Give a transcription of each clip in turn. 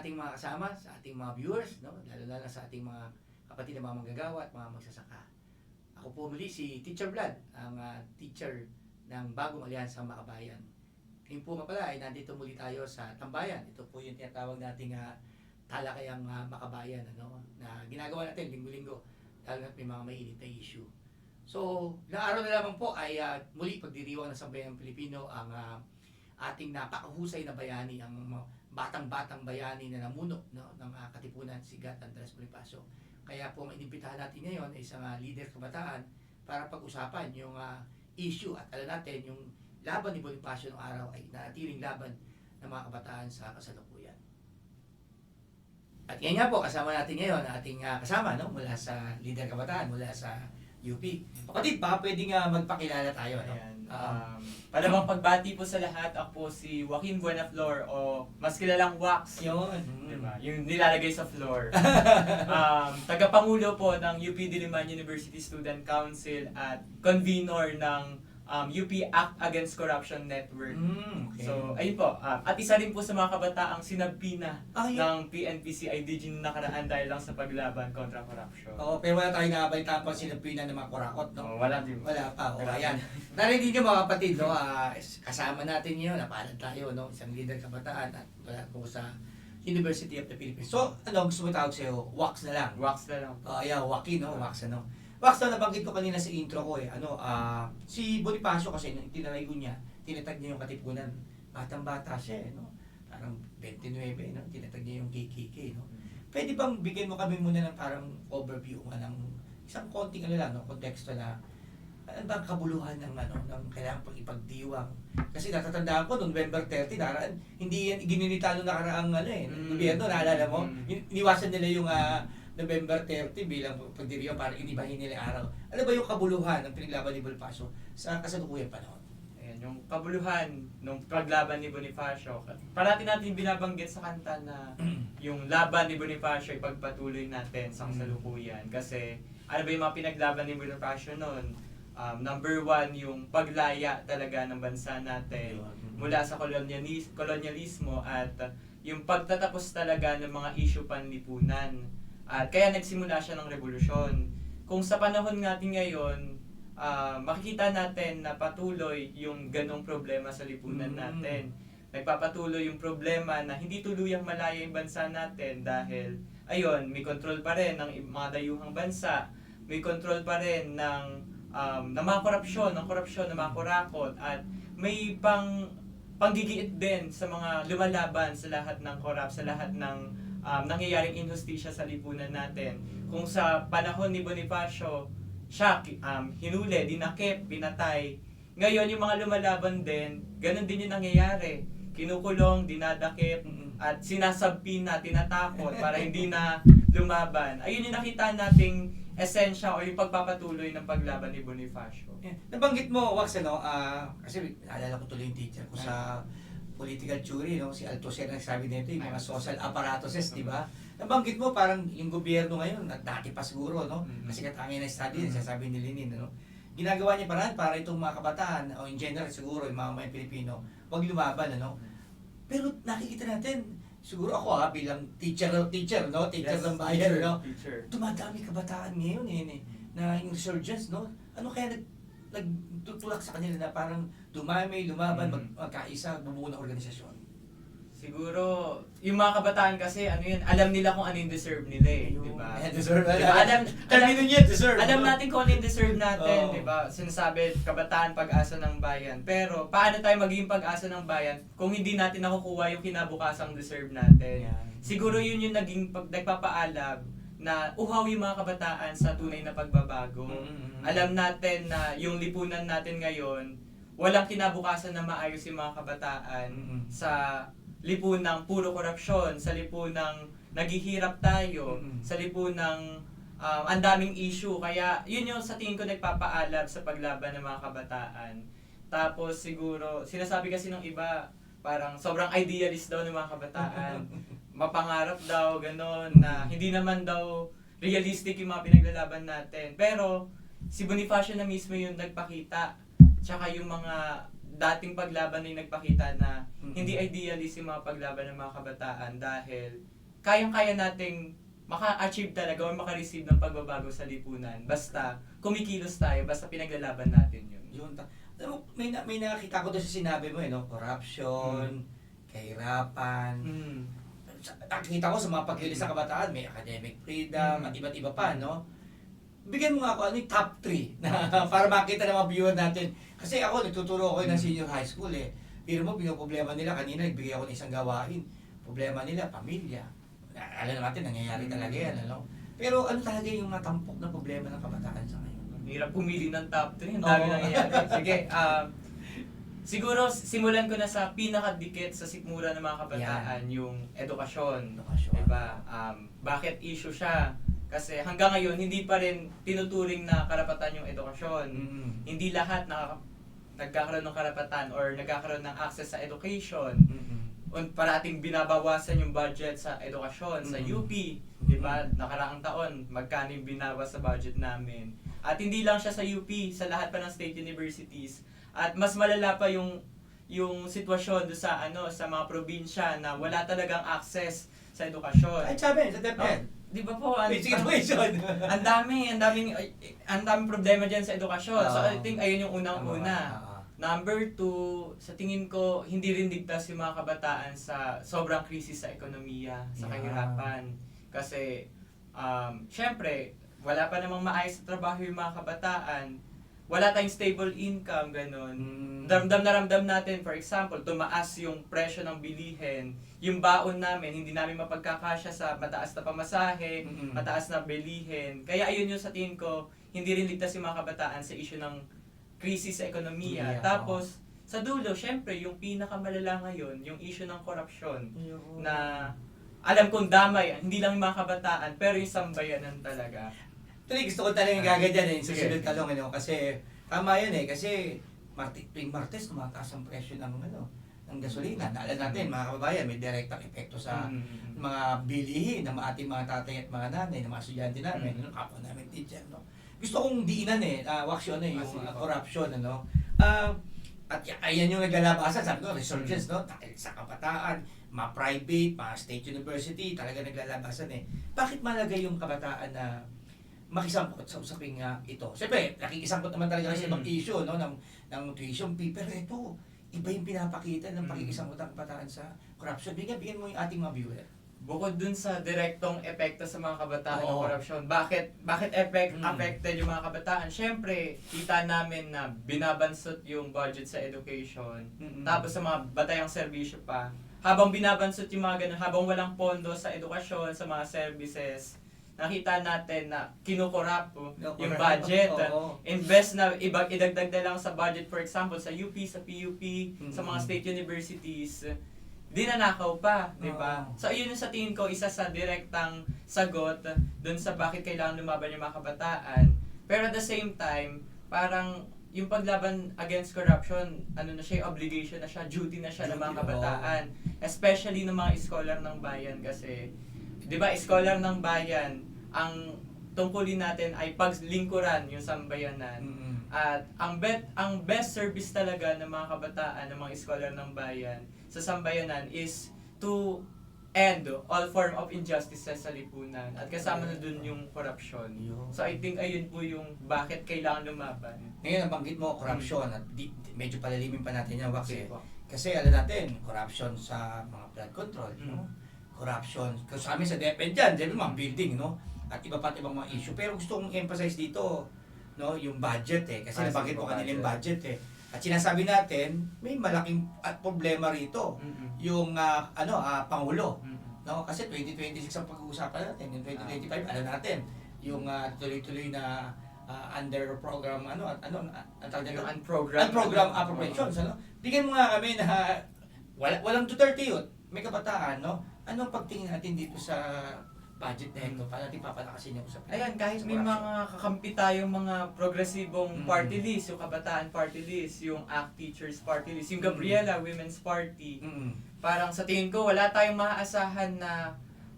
ating mga kasama, sa ating mga viewers, no? lalo-lalo sa ating mga kapatid na mga manggagawa at mga magsasaka. Ako po muli si Teacher Vlad, ang ah, teacher ng Bagong Alyansa Makabayan. Ngayon po nga pala ay nandito muli tayo sa Tambayan. Ito po yung tinatawag nating uh, talakayang ah, makabayan ano, na ginagawa natin linggo-linggo lalo na may mga mainit na issue. So, na araw na lamang po ay ah, muli pagdiriwang ng Sambayan ng Pilipino ang ah, ating napakahusay na bayani, ang batang-batang bayani na namuno no, ng ah, Katipunan, si Gat Andres Bonifacio. Kaya po ang inimbitahan natin ngayon ay isang ah, leader kabataan para pag-usapan yung ah, issue at alam natin yung laban ni Bonifacio ng araw ay nanatiling laban ng mga kabataan sa kasalukuyan. At ngayon nga po, kasama natin ngayon ang ating ah, kasama no, mula sa leader kabataan, mula sa UP. Kapatid, baka pwede nga magpakilala tayo. No? Ayan. Ah. Um, palamang pagbati po sa lahat, ako po si Joaquin Buenaflor o mas kilalang Wax. Yun. Diba? Yung nilalagay sa floor. um, Tagapangulo po ng UP Diliman University Student Council at convenor ng um, UP Act Against Corruption Network. Mm, okay. So, ayun po. um, at isa rin po sa mga kabataang sinabpina Ah, yun. ng PNPC IDG na nakaraan dahil lang sa paglaban kontra corruption. Oo, pero wala tayong nakabalita pa sinapinan ng mga kurakot, no? Oh, wala din. Wala pa, o Wala. ayan. Narinig niyo mga kapatid, no? ah, kasama natin ngayon, napalad tayo, no? Isang leader kabataan at wala po sa University of the Philippines. So, ano, gusto mo tawag sa'yo? Wax na lang. Wax na lang. Oh, yeah, Joaquin, no? Wax, ano? Wax na nabanggit ko kanina sa intro ko eh. Ano, ah, si Bonifacio kasi nung tinry ko niya, tinatag niya yung katipunan. Batang-bata siya, eh, no? Parang 29, no? Tinatag niya yung KKK, no? Pwede bang bigyan mo kami muna ng parang overview nga ng isang konting ano lang, no? Konteksto na ano ba kabuluhan ng ano ng kailangan pang ipagdiwang kasi natatandaan ko November 30 daraan hindi yan gininita nung nakaraang ano eh Mm. gobyerno naalala mo Mm. In- iniwasan nila yung ah, November 30 bilang pagdiriwang para inibahin nila yung araw ano ba yung kabuluhan ng pinaglaban ni Bonifacio sa kasalukuyang panahon Ayan, yung kabuluhan ng paglaban ni Bonifacio. Parati natin binabanggit sa kanta na yung laban ni Bonifacio ay pagpatuloy natin sa kasalukuyan. Kasi ano ba yung mga pinaglaban ni Bonifacio noon? Um, number one, yung paglaya talaga ng bansa natin mula sa kolonyalis- kolonyalismo at yung pagtatapos talaga ng mga issue panlipunan. At kaya nagsimula siya ng revolusyon. Kung sa panahon natin ngayon, ah, makikita natin na patuloy yung ganong problema sa lipunan Mm. natin. Nagpapatuloy yung problema na hindi tuluyang malaya yung bansa natin dahil, ayun, may control pa rin ng mga dayuhang bansa, may control pa rin ng, um, ng mga korupsyon, ng korupsyon, ng mga kurakot, at may pang panggigiit din sa mga lumalaban sa lahat ng korap, sa lahat ng um, nangyayaring injustisya sa lipunan natin. Kung sa panahon ni Bonifacio, siya um, hinuli, dinakip, pinatay. Ngayon, yung mga lumalaban din, ganun din yung nangyayari. Kinukulong, dinadakip, at sinasabpina, tinatakot para hindi na lumaban. Ayun yung nakita nating esensya o yung pagpapatuloy ng paglaban ni Bonifacio. Yeah. Nabanggit mo, Wax, ano, ah, kasi naalala ko tuloy yung teacher ko sa political theory, no? si Althusser ang sabi nito, yung mga social apparatuses, di ba? Nabanggit mo parang yung gobyerno ngayon, at dati pa siguro, no? Kasi katangin na study, Mhm. sasabi ni Lenin, ano? Ginagawa niya parang para itong mga kabataan, o in general siguro, yung mga mga Pilipino, wag lumaban, ano? Pero nakikita natin, siguro ako ha, bilang teacher, teacher, no? Teacher ng bayan, teacher, no? Teacher. dumadami kabataan ngayon eh, na insurgents, no? Ano kaya nag, nagtutulak sa kanila na parang dumami, lumaban, Mm. mag, magkaisa, bumuo ng organisasyon? Siguro, yung mga kabataan kasi, ano yun, alam nila kung ano yung deserve nila eh, di ba? Eh, deserve Di ba? Alam, alam, niya, deserve. alam natin kung ano yung deserve natin, Oo. di ba? Sinasabi, kabataan, pag-asa ng bayan. Pero, paano tayo magiging pag-asa ng bayan kung hindi natin nakukuha yung kinabukasang deserve natin? Yan. Siguro yun yung naging pag, nagpapaalab na uhaw yung mga kabataan sa tunay na pagbabago. Mm. Alam natin na yung lipunan natin ngayon, walang kinabukasan na maayos yung mga kabataan Mm. sa lipunang puro korupsyon, sa lipunang naghihirap tayo, Mm. sa lipunang um, ang daming issue. Kaya yun yung sa tingin ko nagpapaalab sa paglaban ng mga kabataan. Tapos siguro, sinasabi kasi ng iba, parang sobrang idealist daw ng mga kabataan. Mapangarap daw, ganon, na hindi naman daw realistic yung mga pinaglalaban natin. Pero, si Bonifacio na mismo yung nagpakita. Tsaka yung mga dating paglaban ay nagpakita na hindi idealist yung mga paglaban ng mga kabataan dahil kayang-kaya nating maka-achieve talaga o maka-receive ng pagbabago sa lipunan. Basta kumikilos tayo, basta pinaglalaban natin yun. Yun. ta- Alam mo, may, na, may nakita ko doon sa sinabi mo, eh, no? corruption, kahirapan. Mm. Nakikita ko sa mga pagkilis sa kabataan, may academic freedom, Mm. at iba't iba pa, no? Bigyan mo nga ako ano yung top 3 na para makita ng mga viewer natin. Kasi ako, nagtuturo ako ng senior high school eh. Pero mo, pinoproblema nila, kanina nagbigay ako ng isang gawain. Problema nila, pamilya. Alam natin, nangyayari talaga yan, ano? Pero ano talaga yung mga tampok na problema ng kabataan sa ngayon? Hirap pumili ng top 3. Ang dami Oo. nangyayari. Sige, um, siguro simulan ko na sa pinakadikit sa sikmura ng mga kabataan, yung edukasyon. Edukasyon. Diba? Um, bakit issue siya? Kasi hanggang ngayon, hindi pa rin tinuturing na karapatan yung edukasyon. Mm. Hindi lahat na nagkakaroon ng karapatan or nagkakaroon ng access sa education. Mm-mm. Un parating binabawasan yung budget sa edukasyon sa Mm. UP, 'di ba? Nakaraang taon, magkano yung binawas sa budget namin. At hindi lang siya sa UP, sa lahat pa ng state universities. At mas malala pa yung yung sitwasyon do sa ano sa mga probinsya na wala talagang access sa edukasyon. Ay, sabi, sa DepEd. Di ba po? Ang, Basic education. ang dami, ang daming ang daming problema diyan sa edukasyon. so I Oo. think ayun yung unang-una. Oo. Number two, sa tingin ko, hindi rin ligtas yung mga kabataan sa sobrang krisis sa ekonomiya, sa Yeah. kahirapan. Kasi, um, syempre, wala pa namang maayos na trabaho yung mga kabataan. Wala tayong stable income, ganun. Mm. Ramdam na ramdam natin, for example, tumaas yung presyo ng bilihin. Yung baon namin, hindi namin mapagkakasya sa mataas na pamasahe, Mm-mm. mataas na bilihin. Kaya ayun yung sa tingin ko, hindi rin ligtas yung mga kabataan sa issue ng krisis sa ekonomiya. Yeah, Tapos, sa dulo, syempre, yung pinakamalala ngayon, yung issue ng korupsyon na alam kong damay, hindi lang yung mga kabataan, pero yung sambayanan talaga. Actually, gusto ko talagang gagadyan eh, Sige. susunod talong, ano, kasi tama yun eh, kasi Marti, tuwing Martes, tumataas ang presyo ng, ano, ng gasolina. Naalala natin, mga kababayan, may direktang epekto sa Mm. mga bilihin ng ating mga tatay at mga nanay, ng mga estudyante namin, Mm. ng kapwa namin teacher, no? Gusto kong diinan eh, uh, waksyon eh, Ah, yung uh, corruption, ano? Ah, at ayan yung naglalabasan, sabi ko, resurgence, Mm. no? Dahil sa kabataan, mga private, mga state university, talaga naglalabasan eh. Bakit malagay yung kabataan na makisangkot sa usaping uh, ito? Siyempre, nakikisangkot naman talaga sa Mm. ibang issue, no? Ng, ng tuition fee, pero ito, iba yung pinapakita ng Mm. pakikisangkot ng kabataan sa corruption. Bigyan, bigyan mo yung ating mga viewer. Bukod dun sa direktong epekto sa mga kabataan ng Oo. korupsyon, bakit bakit effect, Mm. affected yung mga kabataan? Syempre, kita namin na binabansot yung budget sa education. Mm-mm. Tapos sa mga batayang serbisyo pa, habang binabansot yung mga ganun, habang walang pondo sa edukasyon, sa mga services, nakita natin na kinukurap po No, yung budget. Oo. Invest na ibang idagdag na lang sa budget for example sa UP, sa PUP, sa mga state universities. Dinanakaw pa, di ba? Oo. So yun sa tingin ko isa sa direktang sagot dun sa bakit kailangan lumaban yung mga kabataan. Pero at the same time, parang yung paglaban against corruption, ano na siya, obligation na siya, duty na siya ng mga Duty, kabataan. Especially ng mga scholar ng bayan kasi, di ba, scholar ng bayan, ang tungkulin natin ay paglingkuran yung sambayanan. Mm-mm. At ang bet ang best service talaga ng mga kabataan, ng mga scholar ng bayan sa sambayanan is to end all form of injustices sa lipunan. At kasama na dun yung corruption. So I think ayun po yung bakit kailangan lumaban. Ngayon, nabanggit mo, corruption, at di, medyo palalimin pa natin yan, Wax, eh. Kasi alam natin, corruption sa mga flood control, no? Mm. corruption, kasi sa amin sa DepEd dyan, dyan mga building, no? At iba pa ibang mga issue. Pero gusto kong emphasize dito, no, yung budget eh. Kasi Ah, nabanggit po, kanina yung budget eh. At sinasabi natin, may malaking at problema rito. Mm-mm. Yung, ah, ano, ah, Pangulo. Mm-mm. No, kasi 2026 ang pag-uusapan natin. Yung 2025, alam natin, yung ah, tuloy-tuloy na ah, under program, ano, at ano, at ang tawag Yung nito? unprogrammed. Unprogram appropriations, ano? Bigyan mo nga kami na wala, walang Duterte yun. May kabataan, no? Anong pagtingin natin dito sa budget na ito? Paano natin papalakasin yung usapin? Ayan, kahit may mga kakampi tayong mga progresibong Mm. party list, yung Kabataan Party List, yung ACT Teachers Party List, yung Mm. Gabriela Women's Party, Mm. parang sa tingin ko wala tayong maaasahan na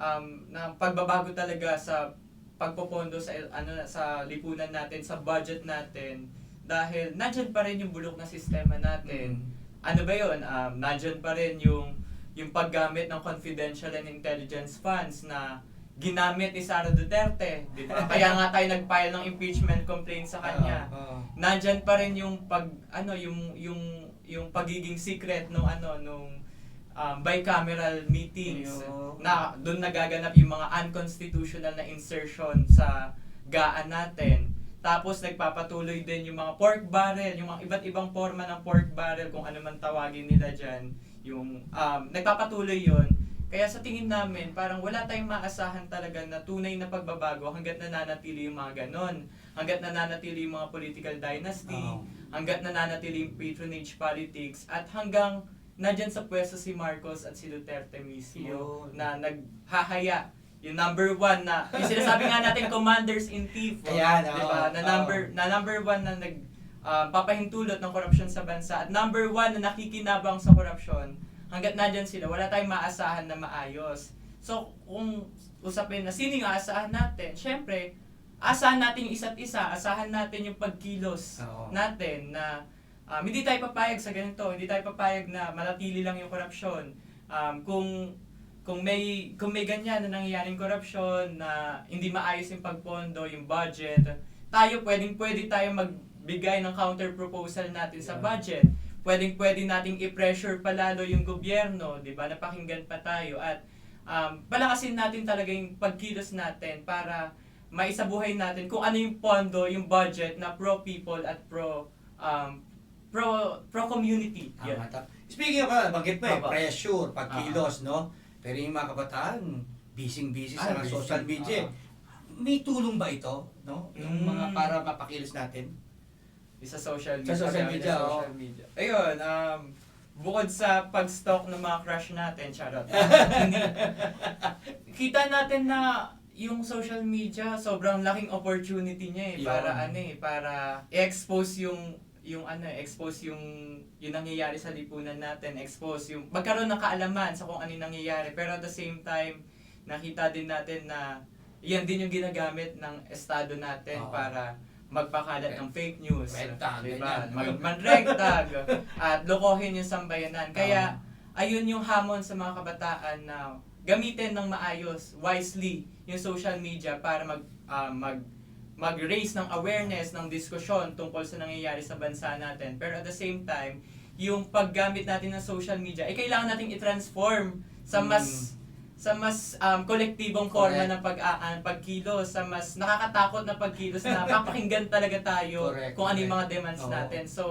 um, na pagbabago talaga sa pagpopondo sa ano sa lipunan natin, sa budget natin dahil nandyan pa rin yung bulok na sistema natin. Ano ba yun? Um, nandyan pa rin yung, yung paggamit ng confidential and intelligence funds na ginamit ni Sara Duterte. Di ba? Kaya nga tayo nag-file ng impeachment complaint sa kanya. Oo, oo. Nandyan pa rin yung pag ano yung yung yung pagiging secret nung ano nung um, bicameral meetings Ayun. na doon nagaganap yung mga unconstitutional na insertion sa gaan natin. Tapos nagpapatuloy din yung mga pork barrel, yung mga iba't ibang forma ng pork barrel kung ano man tawagin nila diyan. Yung um, nagpapatuloy 'yon. Kaya sa tingin namin, parang wala tayong maasahan talaga na tunay na pagbabago hanggat nananatili yung mga ganon. Hanggat nananatili yung mga political dynasty, Oo. hanggat nananatili yung patronage politics, at hanggang nandyan sa pwesto si Marcos at si Duterte mismo Yun. na naghahaya yung number one na yung sinasabi nga natin commanders in chief oh, Ayan, di oo, ba na number na number one na nag um, papahintulot ng korupsyon sa bansa at number one na nakikinabang sa korupsyon hanggat nandyan sila wala tayong maasahan na maayos so kung usapin na sino yung aasahan natin syempre asahan natin yung isa't isa asahan natin yung pagkilos Oo. natin na um, hindi tayo papayag sa ganito, hindi tayo papayag na manatili lang yung korupsyon. Um, kung kung may kung may ganyan na nangyayaring korupsyon na hindi maayos yung pagpondo, yung budget, tayo pwedeng pwede tayo magbigay ng counter proposal natin sa budget. Pwedeng pwede nating i-pressure palalo yung gobyerno, 'di ba? Napakinggan pa tayo at um, palakasin natin talaga yung pagkilos natin para maisabuhay natin kung ano yung pondo, yung budget na pro people at pro um, pro pro community. Tama, tama. Speaking of, uh, banggit mo eh, pressure, pagkilos, no? Pero yung mga kabataan, busy-busy sa Ah, busy. social media. Ah. May tulong ba ito, no? Yung Mm. mga para mapakilos natin? Sa social Sa media. social gamit media, sa oh. social media. Ayun, um, bukod sa pag-stalk ng mga crush natin, charot. Hindi- kita natin na yung social media, sobrang laking opportunity niya eh. Yun. Para ano eh, para i-expose yung yung ano, eh, expose yung yung nangyayari sa lipunan natin, expose yung magkaroon ng kaalaman sa kung ano yung nangyayari. Pero at the same time, nakita din natin na yan din yung ginagamit ng estado natin Oo. para magpakalat ng fake news. Red tag, diba? Mag, mag-reg-tag at lokohin yung sambayanan. Kaya, ayun yung hamon sa mga kabataan na gamitin ng maayos, wisely, yung social media para mag, ah, mag, mag-raise ng awareness, ng diskusyon tungkol sa nangyayari sa bansa natin. Pero at the same time, yung paggamit natin ng social media, ay kailangan nating i-transform sa mas sa mas um, kolektibong forma Correct. ng pag uh, pagkilos, sa mas nakakatakot na pagkilos na papakinggan talaga tayo Correct, kung ano yung mga correct. demands Oo. natin. So,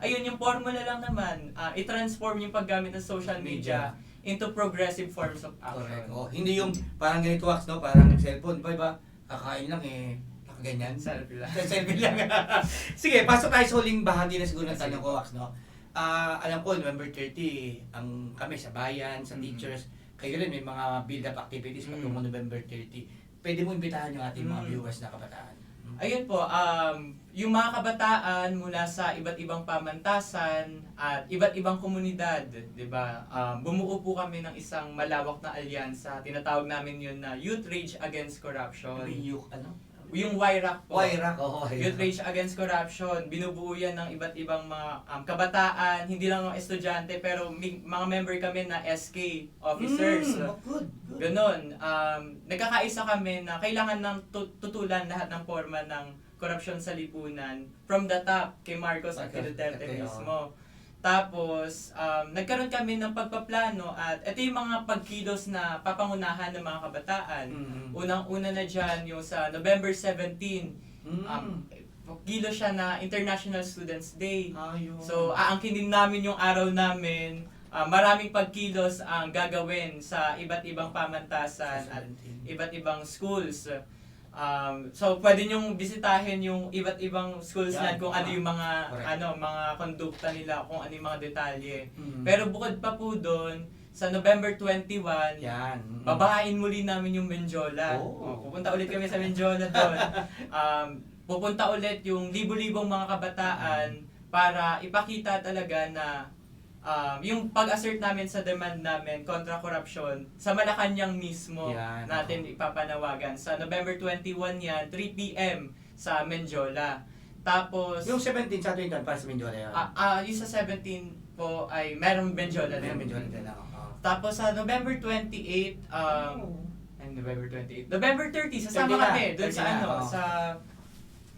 ayun yung formula lang naman, ah, i-transform yung paggamit ng social media into progressive forms of Correct. action. Oh, hindi yung parang ganito wax, no? Parang cellphone, di ba iba? Kakain lang eh, nakaganyan. Selfie lang. Selfie lang. Sige, pasok tayo sa huling bahagi na siguro ng tanong ko, Wax, no? Ah, alam ko, November 30, ang kami sa bayan, sa Mhm. teachers, kayo rin may mga build-up activities Mhm. patungkol November 30. Pwede mo imbitahan yung ating mga Mhm. viewers na kabataan. Ayun po, um, yung mga kabataan mula sa iba't ibang pamantasan at iba't ibang komunidad, di ba? Um, bumuo po kami ng isang malawak na alyansa. Tinatawag namin yun na Youth Rage Against Corruption. Yung, ano? Yung YRAC po. Wairak, oo. Youth Rage Against Corruption, binubuo yan ng iba't ibang mga um, kabataan, hindi lang mga estudyante, pero mi- mga member kami na SK officers. Mm, oh, good, good. Ganon. Um, nagkakaisa kami na kailangan ng tu- tutulan lahat ng forma ng korupsyon sa lipunan from the top kay Marcos at kay Marcos, Duterte Duterte, mismo. Tapos, um, nagkaroon kami ng pagpaplano at ito yung mga pagkilos na papangunahan ng mga kabataan. Mm. Unang-una na dyan yung sa November 17, Mm. um, kilos siya na International Students Day. Ayun. So, aangkinin namin yung araw namin. Ah, maraming pagkilos ang gagawin sa iba't ibang pamantasan at iba't ibang schools. Um, so pwede niyong bisitahin yung iba't ibang schools Yan, yan kung ano yung mga Correct. ano mga kondukta nila, kung ano yung mga detalye. Mm. Pero bukod pa po doon, sa November 21, yan. Mm. babahain muli namin yung Menjola. Oh. Oh, pupunta ulit kami sa Menjola doon. um, pupunta ulit yung libo-libong mga kabataan para ipakita talaga na um, yung pag-assert namin sa demand namin kontra korupsyon sa Malacanang mismo Yan. natin ipapanawagan. Sa November 21 yan, 3 p.m. sa Menjola. Tapos, Yung 17 sa 21 para sa yun. ah, ah, yung sa 17 po ay meron Benjola Ano yung din. Mindoro din ako. Oo. Tapos sa November 28, um, ay, November 28. November 30, 30 sasama kami doon 30 sa ano, oo. sa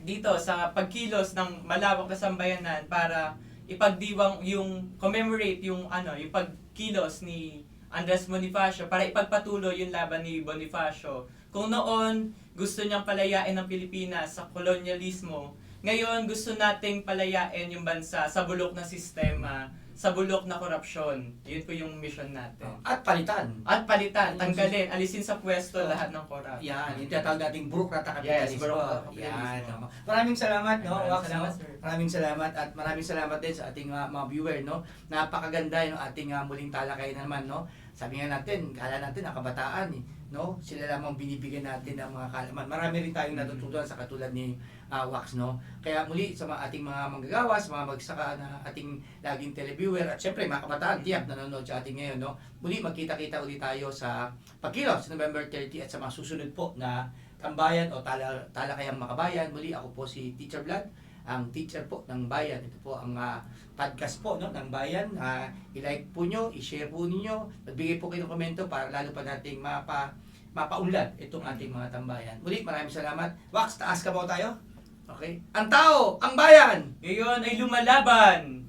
dito sa pagkilos ng malawak na sambayanan para ipagdiwang yung commemorate yung ano, yung pagkilos ni Andres Bonifacio para ipagpatuloy yung laban ni Bonifacio. Kung noon gusto niyang palayain ang Pilipinas sa kolonyalismo, ngayon gusto nating palayain yung bansa sa bulok na sistema, sa bulok na korupsyon. Yun po yung mission natin. At palitan. At palitan, tanggalin, alisin sa pwesto lahat ng korap. Yan, yung tinatawag nating burokrata Yes, kapitalismo. Yan. kapitalismo. no? Maraming salamat, no? Maraming Wax, salamat, sir. Maraming salamat at maraming salamat din sa ating uh, mga viewer, no? Napakaganda yung ating uh, muling talakay naman, no? Sabi nga natin, kala natin nakabataan, eh, no? Sila lamang binibigyan natin ng mga kalaman. Marami rin tayong natututunan sa katulad ni uh, Wax, no? Kaya muli sa mga ating mga manggagawas, mga magsaka na ating laging televiewer at syempre mga kabataan, tiyak nanonood sa ating ngayon, no? Muli magkita-kita ulit tayo sa pagkilos November 30 at sa mga susunod po na tambayan o tala, talakayang makabayan. Muli ako po si Teacher Vlad, ang teacher po ng bayan. Ito po ang ah, podcast po no, ng bayan. Ah, i-like po nyo, i-share po ninyo, magbigay po kayo ng komento para lalo pa nating mapa, mapaunlad itong ating mga tambayan. Muli, maraming salamat. Wax, taas ka po tayo. Okay? Ang tao, ang bayan! Ngayon ay lumalaban